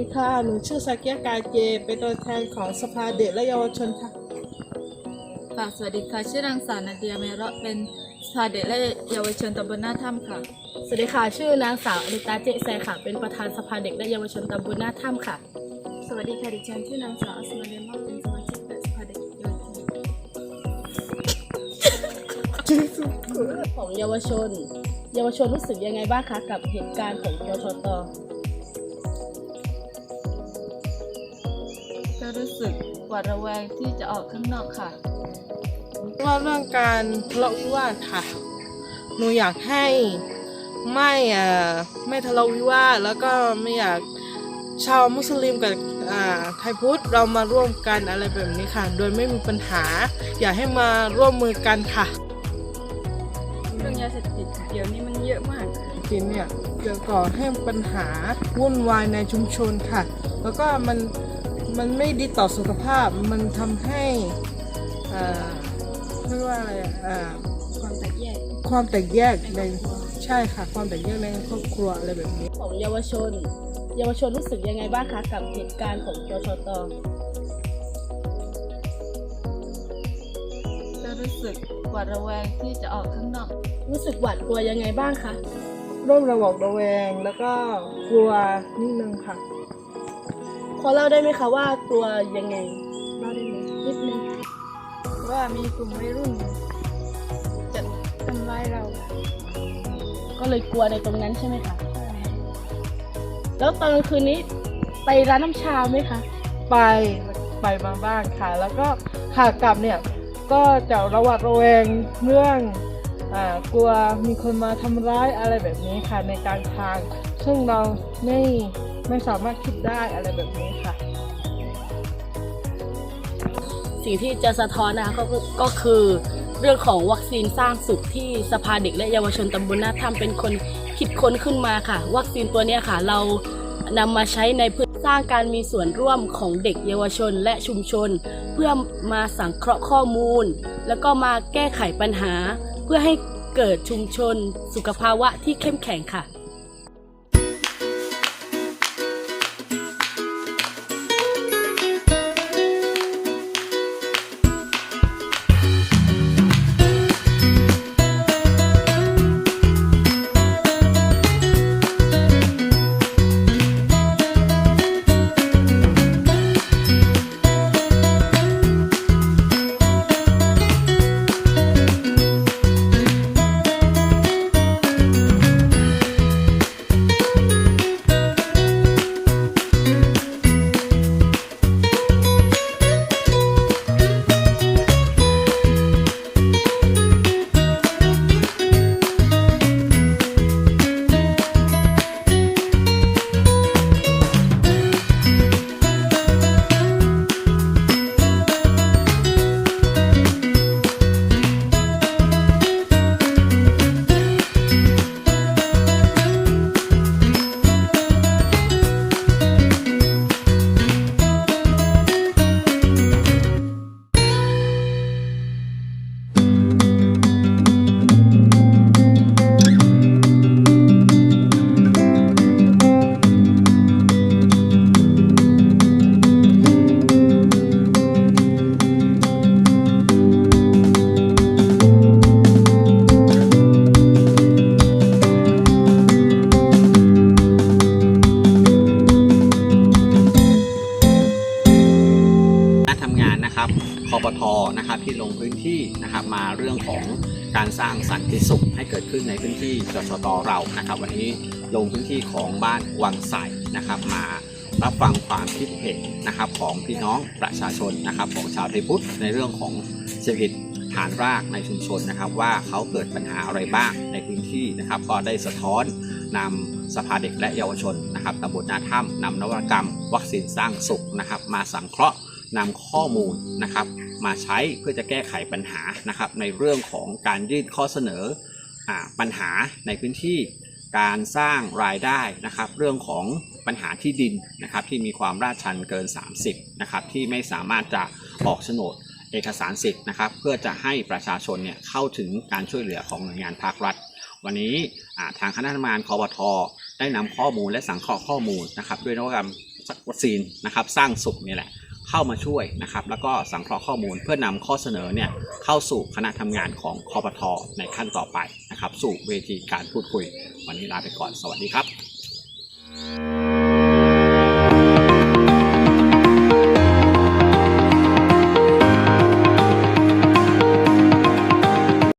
นูชื่อซาเกียกาเจ เป็นตัวแทนของสภาเด็กและเยาวชนค่ะ ค่ะ สวัสดีค่ะ ชื่อนางสาวนาเดียเมเราะเป็นสภาเด็กและเยาวชนตำบลหน้าถ้ำค่ะ สวัสดีค่ะ ชื่อนางสาวอนิตาเจแซค่ะ เป็นประธานสภาเด็กและเยาวชนตำบลหน้าถ้ำค่ะ สวัสดีค่ะ ดิฉันชื่อนางสาวอัศมาเดมอเป็นสมาชิกและสภาเด็กเยาวชนของเยาวชน เยาวชนรู้สึกยังไงบ้างคะกับเหตุการณ์ของยชต ก็รู้สึกหวาดระแวงที่จะออกข้างนอกค่ะว่าเรื่องการทะเลาะวิวาทค่ะ หนูอยากให้ไม่เอ่อไม่ทะเลาะวิวาทแล้วก็ไม่อยากชาวมุสลิมกับอ่าไทยพุทธเรามาร่วมกันอะไรแบบนี้ค่ะ โดยไม่มีปัญหา อยากให้มาร่วมมือกันค่ะ เรื่องยาเสพติดเดี๋ยวนี้มันเยอะมากจริงเนี่ยจะก่อให้ปัญหาวุ่นวายในชุมชนค่ะ แล้วก็มัน มันไม่ดีต่อสุขภาพ มันทำให้อ่าเรียกว่าอะไรอะอ่าความแตกแยกความแตกแยกในใช่ค่ะ ความแตกแยกในครอบครัวอะไรแบบนี้ ของเยาวชน เยาวชนรู้สึกยังไงบ้างคะกับเหตุการณ์ของยชตก็รู้สึกหวาดระแวงที่จะออกข้างนอก รู้สึกหวาดกลัวยังไงบ้างคะร่วมระหวกระแวงแล้วก็กลัวนิดนึงค่ะ พอเล่าได้ไหมคะว่ากลัวยังไงเล่าได้ไหมนิดนึงว่ามีกลุ่มวัยรุ่นจะทำร้ายเราก็เลยกลัวในตรงนั้นใช่ไหมคะแล้วตอนกลางคืนนี้ไปร้านน้ำชาไหมคะไปไปมาบ้างค่ะ แล้วก็ขากลับเนี่ยก็จะระหวาดระแวงเรื่องอากลัวมีคนมาทำร้ายอะไรแบบนี้ค่ะในการทาง ซึ่งเราไม่ ไม่สามารถคิดได้อะไรแบบนี้ค่ะ สิ่งที่จะสะท้อนนะคะก็คือก็คือเรื่องของวัคซีนสร้างสุขที่สภาเด็กและเยาวชนตำบลน้าถ้ำเป็นคนคิดค้นขึ้นมาค่ะ วัคซีนตัวนี้ค่ะ เรานำมาใช้ในพื่อสร้างการมีส่วนร่วมของเด็กเยาวชนและชุมชน เพื่อมาสังเคราะห์ข้อมูล แล้วก็มาแก้ไขปัญหา เพื่อให้เกิดชุมชน สุขภาวะที่เข้มแข็งค่ะ นะครับคอปทนะครับที่ลงพื้นที่นะครับมาเรื่องของการสร้างสันติสุขให้เกิดขึ้นในพื้นที่จสตเรานะครับ วันนี้ลงพื้นที่ของบ้านวังใสนะครับมารับฟังความคิดเห็นนะครับของพี่น้องประชาชนนะครับของชาวไทยพุทธในเรื่องของเศรษฐกิจฐานรากในชุมชนนะครับ ว่าเขาเกิดปัญหาอะไรบ้างในพื้นที่นะครับ ก็ได้สะท้อนนำสภาเด็กและเยาวชนนะครับตำบลนาถ้ำนำนวัตกรรม วัคซีนสร้างสุขนะครับ มาสังเคราะห์ นำข้อมูลนะครับมาใช้เพื่อจะแก้ไขปัญหานะครับในเรื่องของการยื่นข้อเสนออปัญหาในพื้นที่การสร้างรายได้นะครับ เรื่องของปัญหาที่ดินนะครับที่มีความราชันเกิน 30นะครับที่ไม่สามารถจะออกโฉนดเอกสารสิทธิ์นะครับ เพื่อจะให้ประชาชนเนี่ยเข้าถึงการช่วยเหลือของหน่วยงานภาครัฐ วันนี้ทางคณะทำงานคอปทได้นำข้อมูลและสังเคราะห์ข้อมูลนะครับ ด้วยนวัตกรรมวัคซีนนะครับ สร้างสุขนี่แหละ เข้ามาช่วยนะครับ แล้วก็สังเคราะห์ข้อมูลเพื่อนำข้อเสนอเนี่ยเข้าสู่คณะทำงานของคอปทอในขั้นต่อไปนะครับ สู่เวทีการพูดคุย วันนี้ลาไปก่อนสวัสดีครับ